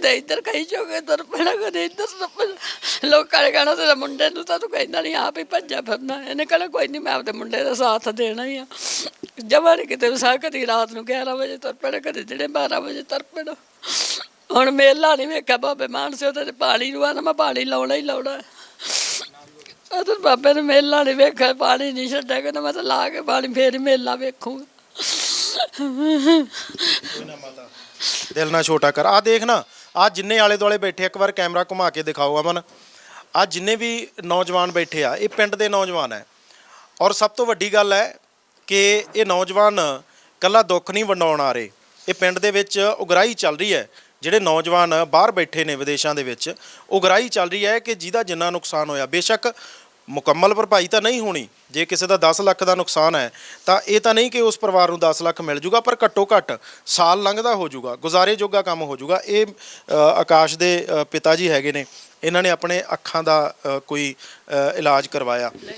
ਕਿਤੇ ਇੱਧਰ ਕਹੀ ਜੋਗੇ ਦਰ ਪੈਣਾ ਕਦੇ ਇੱਧਰ ਸੱਪ ਲੋਕਾਂ ਨੇ ਕਹਿਣਾ ਤੇਰੇ ਮੁੰਡੇ ਨੂੰ ਤਾਂ ਤੂੰ ਕਹਿੰਦਾ ਨਹੀਂ ਆਪ ਹੀ ਭੱਜਿਆ ਫਿਰਨਾ। ਇਹਨੇ ਕਹਿਣਾ, ਕੋਈ ਨਹੀਂ ਮੈਂ ਆਪਦੇ ਮੁੰਡੇ ਦਾ ਸਾਥ ਦੇਣਾ ਹੀ ਆ। ਜਮਾਂ ਨੀ ਕਿਤੇ ਵਸਾ ਕਦੀ ਰਾਤ ਨੂੰ 11 ਵਜੇ ਤੁਰ ਪੈਣਾ, ਕਦੇ ਜਿਹੜੇ 12 ਵਜੇ ਤੁਰ ਪੈਣਾ। ਹੁਣ ਮੇਲਾ ਨਹੀਂ ਵੇਖਿਆ ਬਾਬੇ ਮਾਨਸੇ ਤੇ ਪਾਣੀ ਨੂੰ ਆ ਨਾ ਮੈਂ ਪਾਣੀ ਲਾਉਣਾ ਹੀ ਲਾਉਣਾ। ਅਦਰ ਬਾਬੇ ਨੇ ਮੇਲਾ ਨਹੀਂ ਵੇਖਿਆ, ਪਾਣੀ ਨਹੀਂ ਛੱਡਿਆ, ਕਹਿੰਦਾ ਮੈਂ ਤਾਂ ਲਾ ਕੇ ਪਾਣੀ, ਫੇਰ ਮੇਲਾ ਵੇਖੂਗਾ। ਕੋਈ ਨਾ ਮਾਤਾ, ਦਿਲ ਨਾ ਛੋਟਾ ਕਰ। ਆ ਦੇਖ ਨਾ ਆ ਜਿੰਨੇ ਆਲੇ ਦੁਆਲੇ ਬੈਠੇ ਇੱਕ ਵਾਰ ਕੈਮਰਾ ਘੁਮਾ ਕੇ ਦਿਖਾਓ ਅਮਨ। ਆ ਜਿੰਨੇ ਵੀ ਨੌਜਵਾਨ ਬੈਠੇ ਆ, ਇਹ ਪਿੰਡ ਦੇ ਨੌਜਵਾਨ ਹੈ। ਔਰ ਸਭ ਤੋਂ ਵੱਡੀ ਗੱਲ ਹੈ ਕਿ ਇਹ ਨੌਜਵਾਨ ਕੱਲਾ ਦੁੱਖ ਨਹੀਂ ਵੰਡਾਉਣ ਆ ਰਹੇ। ਇਹ ਪਿੰਡ ਦੇ ਵਿੱਚ ਉਗਰਾਹੀ ਚੱਲ ਰਹੀ ਹੈ। ਜਿਹੜੇ ਨੌਜਵਾਨ ਬਾਹਰ ਬੈਠੇ ਨੇ ਵਿਦੇਸ਼ਾਂ ਦੇ ਵਿੱਚ, ਉਗਰਾਹੀ ਚੱਲ ਰਹੀ ਹੈ ਕਿ ਜਿਹਦਾ ਜਿੰਨਾ ਨੁਕਸਾਨ ਹੋਇਆ। ਬੇਸ਼ੱਕ ਮੁਕੰਮਲ ਭਰਪਾਈ ਤਾਂ ਨਹੀਂ ਹੋਣੀ, ਜੇ ਕਿਸੇ ਦਾ 10 ਲੱਖ ਦਾ ਨੁਕਸਾਨ ਹੈ, ਤਾਂ ਇਹ ਤਾਂ ਨਹੀਂ ਕਿ ਉਸ ਪਰਿਵਾਰ ਨੂੰ 10 ਲੱਖ ਮਿਲ ਜੂਗਾ, ਪਰ ਘੱਟੋ ਘੱਟ ਸਾਲ ਲੰਘਦਾ ਹੋ ਜੂਗਾ, ਗੁਜ਼ਾਰੇ ਜੋਗਾ ਕੰਮ ਹੋ ਜੂਗਾ। ਇਹ ਆਕਾਸ਼ ਦੇ ਪਿਤਾ ਜੀ ਹੈਗੇ ਨੇ, ਇਹਨਾਂ ਨੇ ਆਪਣੇ ਅੱਖਾਂ ਦਾ ਕੋਈ ਇਲਾਜ ਕਰਵਾਇਆ।